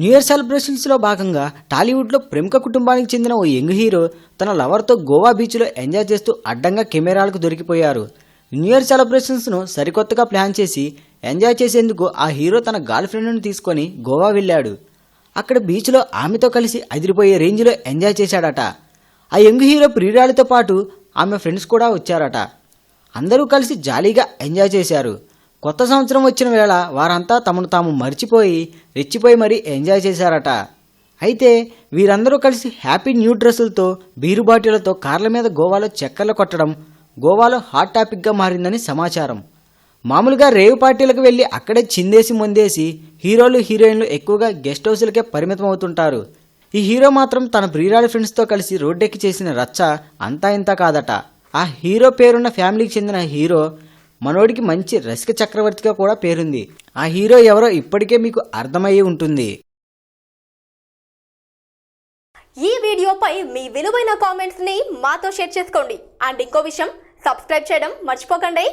New year సెలబ్రేషన్స్లో భాగంగా టాలీవుడ్లో ప్రముఖ కుటుంబానికి చెందిన ఓ యంగ్ హీరో తన లవర్తో గోవా బీచ్లో ఎంజాయ్ చేస్తూ అడ్డంగా కెమెరాలకు దొరికిపోయారు. న్యూ ఇయర్ సెలబ్రేషన్స్ను సరికొత్తగా ప్లాన్ చేసి ఎంజాయ్ చేసేందుకు ఆ హీరో తన గర్ల్ ఫ్రెండ్ను తీసుకొని గోవా వెళ్ళాడు. అక్కడ బీచ్లో ఆమెతో కలిసి అదిరిపోయే రేంజ్లో ఎంజాయ్ చేశాడట. ఆ యంగ్ హీరో ప్రియురాలితో పాటు ఆమె ఫ్రెండ్స్ కూడా వచ్చారట. అందరూ కలిసి జాలీగా ఎంజాయ్ చేశారు. కొత్త సంవత్సరం వచ్చిన వేళ వారంతా తమను తాము మర్చిపోయి రెచ్చిపోయి మరీ ఎంజాయ్ చేశారట. అయితే వీరందరూ కలిసి హ్యాపీ న్యూ డ్రెస్సులతో బీరు బాటిలతో కార్ల మీద గోవాలో చక్కర్లు కొట్టడం గోవాలో హాట్ టాపిక్గా మారిందని సమాచారం. మామూలుగా రేవ్ పార్టీలకు వెళ్ళి అక్కడే చిందేసి ముందేసి హీరోలు హీరోయిన్లు ఎక్కువగా గెస్ట్ హౌస్లకే పరిమితం అవుతుంటారు. ఈ హీరో మాత్రం తన ప్రియురాలి ఫ్రెండ్స్తో కలిసి రోడ్డెక్కి చేసిన రచ్చ అంతా ఇంత కాదట. ఆ హీరో పేరున్న ఫ్యామిలీకి చెందిన హీరో మనోడికి మంచి రసిక చక్రవర్తిగా కూడా పేరుంది. ఆ హీరో ఎవరో ఇప్పటికే మీకు అర్థమయ్యి ఉంటుంది. ఈ వీడియోపై మీ విలువైన కామెంట్స్ని మాతో షేర్ చేసుకోండి. అండ్ ఇంకో విషయం సబ్స్క్రైబ్ చేయడం మర్చిపోకండి.